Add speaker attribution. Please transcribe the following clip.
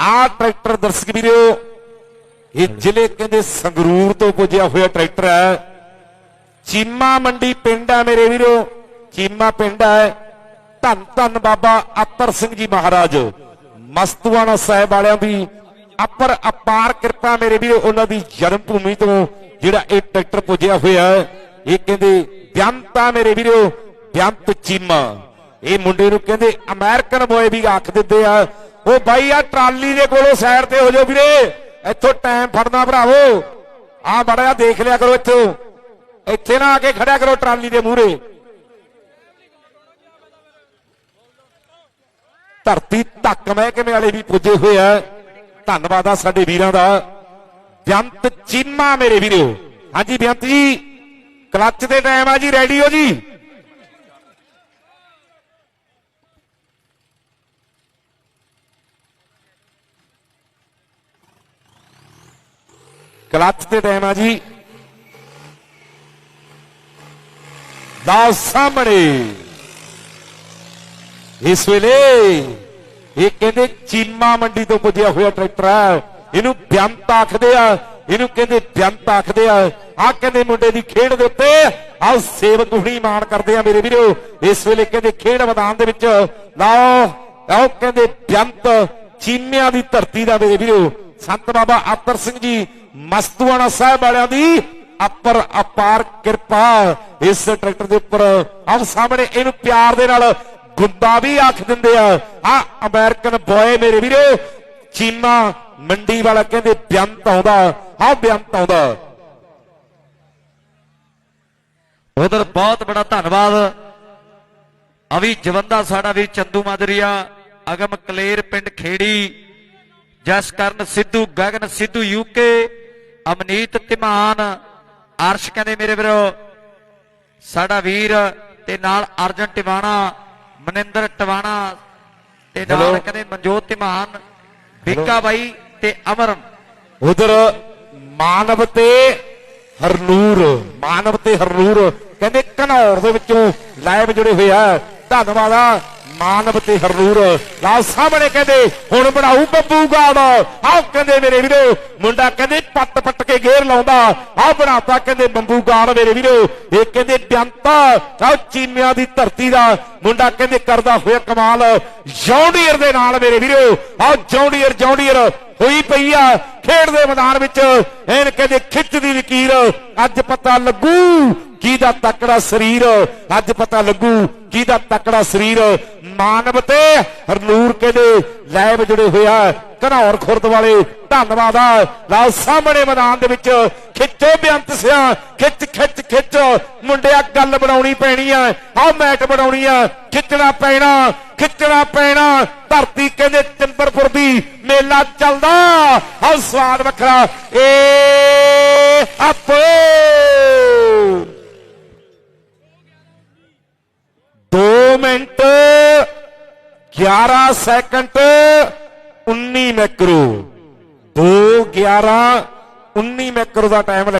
Speaker 1: ਆ ਟਰੈਕਟਰ ਦਰਸ਼ਕ ਵੀਰੋ, ਇਹ ਜ਼ਿਲ੍ਹੇ ਕਹਿੰਦੇ ਸੰਗਰੂਰ ਤੋਂ ਪੁੱਜਿਆ ਹੋਇਆ ਟਰੈਕਟਰ ਹੈ। ਚੀਮਾ ਮੰਡੀ ਪਿੰਡ ਹੈ ਮੇਰੇ ਵੀਰੋ, ਚੀਮਾ ਪਿੰਡ ਹੈ। ਧੰਨ ਧੰਨ ਬਾਬਾ ਅਤਰ ਸਿੰਘ ਜੀ ਮਹਾਰਾਜ, ਮਸਤੂਆਣਾ ਸਾਹਿਬ ਵਾਲਿਆਂ ਦੀ ਅਪਰ ਅਪਾਰ ਕਿਰਪਾ ਮੇਰੇ ਵੀਰੋ, ਉਹਨਾਂ ਦੀ ਜਨਮ ਭੂਮੀ ਤੋਂ ਜਿਹੜਾ ਇਹ ਟਰੈਕਟਰ ਪੁੱਜਿਆ ਹੋਇਆ ਹੈ, ਇਹ ਕਹਿੰਦੇ ਬਿਆੰਤਾ ਮੇਰੇ ਵੀਰੋ, ਬਿਆੰਤ ਚੀਮਾ। ਇਹ ਮੁੰਡੇ ਨੂੰ ਕਹਿੰਦੇ ਅਮਰੀਕਨ ਬੋਏ ਵੀ ਆਖ ਦਿੰਦੇ ਆ ਉਹ ਬਾਈ ਆ ਟਰਾਲੀ ਦੇ ਕੋਲੋਂ ਸਾਈਡ ਤੇ ਹੋ ਜਾਓ ਵੀਰੇ। ਇੱਥੋਂ ਟਾਈਮ ਫੜਨਾ ਭਰਾਵੋ। ਆ ਬੜਾ ਦੇਖ ਲਿਆ ਕਰੋ ਇੱਥੋਂ। ਇੱਥੇ ਨਾ ਆ ਕੇ ਖੜਿਆ ਕਰੋ ਟਰਾਲੀ ਦੇ ਮੂਹਰੇ। ਧਰਤੀ ਧੱਕ ਮਹਿਕਮੇ ਵਾਲੇ ਵੀ ਪੁੱਜੇ ਹੋਏ ਆ। ਧੰਨਵਾਦ ਆ ਸਾਡੇ ਵੀਰਾਂ ਦਾ। ਬੇਅੰਤ ਚੀਮਾ ਮੇਰੇ ਵੀਰੋ। ਹਾਂਜੀ ਬੇਅੰਤ ਜੀ, ਕਲੱਚ ਦੇ ਟਾਈਮ ਆ ਜੀ ਰੈਡੀ ਹੋ ਜੀ? ਕਲੱਚ ਤੇ ਟਾਈਮ ਆ ਜੀ। ਦਾ ਸਾਹਮਣੇ। ਇਸ ਵੇਲੇ ਇਹ ਕਹਿੰਦੇ ਚੀਮਾ ਮੰਡੀ ਤੋਂ ਪੁੱਜਿਆ ਹੋਇਆ ਟਰੈਕਟਰ ਹੈ ਇਹਨੂੰ ਬਿਆੰਤ ਆਖਦੇ ਆ। ਇਹਨੂੰ ਕਹਿੰਦੇ ਬਿਆੰਤ ਆਖਦੇ ਆ। ਆ ਕਹਿੰਦੇ ਮੁੰਡੇ ਦੀ ਖੇਡ ਦੇ ਉੱਤੇ ਆਓ ਸੇਵਕ ਹੁਣੀ ਮਾਣ ਕਰਦੇ ਆ ਮੇਰੇ ਵੀਰੋ। ਇਸ ਵੇਲੇ ਕਹਿੰਦੇ ਖੇਡ ਮੈਦਾਨ ਦੇ ਵਿੱਚ ਲਾਓ। ਆਓ ਕਹਿੰਦੇ ਬਿਆੰਤ ਚੀਮਿਆਂ ਦੀ ਧਰਤੀ ਦਾ ਮੇਰੇ ਵੀਰੋ। ਸੰਤ ਬਾਬਾ ਆਤਰ ਸਿੰਘ ਜੀ, ਮਸਤੂਆਣਾ ਸਾਹਿਬ ਵਾਲਿਆਂ ਦੀ ਅਪਰ ਅਪਾਰ ਕਿਰਪਾ। ਇਸ ਟਰੈਕਟਰ ਦੇ ਉੱਪਰ ਆਹ ਸਾਹਮਣੇ ਇਹਨੂੰ ਪਿਆਰ ਦੇ ਨਾਲ ਗੁੰਦਾ ਵੀ ਆਖ ਦਿੰਦੇ ਆ। ਆ ਅਮਰੀਕਨ ਬॉय ਮੇਰੇ ਵੀਰੋ, ਚੀਮਾ ਮੰਡੀ ਵਾਲਾ ਕਹਿੰਦੇ ਬਿਆੰਤ ਆਉਂਦਾ। ਆ ਬਿਆੰਤ ਆਉਂਦਾ।
Speaker 2: ਉਧਰ ਬਹੁਤ ਬੜਾ ਧੰਨਵਾਦ। ਅਵੀ ਜਵੰਦਾ ਸਾਡਾ ਵੀ ਚੰਦੂ ਮਾਜਰੀਆ, ਅਗਮ ਕਲੇਰ ਪਿੰਡ ਖੇੜੀ। ਜਸ ਕਰਨ ਸਿੱਧੂ ਗਗਨ ਸਿੱਧੂ ਯੂਕੇ ਅਮਨੀਤ ਤਿਮਾਨ ਅਰਸ਼ ਕਹਿੰਦੇ ਮੇਰੇ ਵੀਰੋ ਸਾਡਾ ਵੀਰ ਤੇ ਨਾਲ ਅਰਜਨ ਟਿਵਾਣਾ ਮਨਿੰਦਰ ਟਿਵਾਣਾ ਤੇ ਨਾਲ. ਕਹਿੰਦੇ ਮਨਜੋਤ ਤਿਮਾਨ ਵਿੱਕਾ ਬਾਈ ਤੇ ਅਮਰਨ।
Speaker 1: ਉਧਰ ਮਾਨਵ ਤੇ ਹਰਨੂਰ ਮਾਨਵ ਤੇ ਹਰਨੂਰ ਕਹਿੰਦੇ ਘਨੌਰ ਦੇ ਵਿੱਚੋਂ ਲਾਈਵ ਜੁੜੇ ਹੋਏ ਆ। ਧੰਨਵਾਦ ਆ। ਮਾਨਵ ਤੇ ਹਰਨੂਰ। ਲਾ ਸਾਹਮਣੇ ਕਹਿੰਦੇ, ਹੁਣ ਬਣਾਉ ਬੱਬੂ ਗਾੜ। ਆਹ ਕਹਿੰਦੇ ਮੇਰੇ ਵੀਰੋ, ਮੁੰਡਾ ਕਹਿੰਦੇ ਪੱਟ ਪੱਟ ਕੇ ਗੇਰ ਲਾਉਂਦਾ। ਆਹ ਬਣਾਤਾ ਕਹਿੰਦੇ ਬੰਬੂ ਗਾੜ ਮੇਰੇ ਵੀਰੋ। ਇਹ ਕਹਿੰਦੇ ਬਿਆੰਤਾ, ਆਹ ਚੀਮਿਆਂ ਦੀ ਧਰਤੀ ਦਾ ਮੁੰਡਾ ਕਹਿੰਦੇ ਕਰਦਾ ਹੋਇਆ ਕਮਾਲ। ਜੌਂਡੀਅਰ ਦੇ ਨਾਲ ਮੇਰੇ ਵੀਰੋ, ਆਹ ਜੌਂਡੀਅਰ ਜੌਂਡੀਅਰ। ਹੋਈ ਪਈ ਆ। ਖੇਡ ਦੇ ਮੈਦਾਨ ਵਿੱਚ ਐਨ ਕਹਿੰਦੇ ਖਿੱਚ ਦੀ ਲਕੀਰ। ਅੱਜ ਪਤਾ ਲੱਗੂ ਕਿਹਦਾ ਤਕੜਾ ਸਰੀਰ। ਅੱਜ ਪਤਾ ਲੱਗੂ ਕਿਹਦਾ ਤਕੜਾ ਸਰੀਰ। ਮਾਨਵ ਤੇ ਹਰਨੂਰ ਕਹਿੰਦੇ ਲਾਈਵ ਜੁੜੇ ਹੋਇਆ ਘਨੌਰ ਖੁਰਦ ਵਾਲੇ ਧੰਨਵਾਦ ਆ। ਲਓ ਸਾਹਮਣੇ ਮੈਦਾਨ ਦੇ ਵਿੱਚ ਖਿੱਚੋ ਬੇਅੰਤ ਸਿਆ। ਖਿੱਚ ਖਿੱਚ ਖਿੱਚ। ਮੁੰਡਿਆ, ਗੱਲ ਬਣਾਉਣੀ ਪੈਣੀ ਆ। ਆਹ ਮੈਟ ਬਣਾਉਣੀ ਆ। ਖਿੱਚਣਾ ਪੈਣਾ। ਖਿੱਚਣਾ ਪੈਣਾ। ਧਰਤੀ ਕਹਿੰਦੇ ਚੰਦਰਪੁਰ ਦੀ ਮੇਲਾ ਚੱਲਦਾ। ਆਹ ਸਵਾਦ ਵੱਖਰਾ। ਏ ਆਪੋ। 2 ਮਿੰਟ 11 ਸੈਕਿੰਡ 19 ਮੈਕਰੋ। 2 11 19 ਮੈਕਰੋ ਦਾ ਟਾਈਮ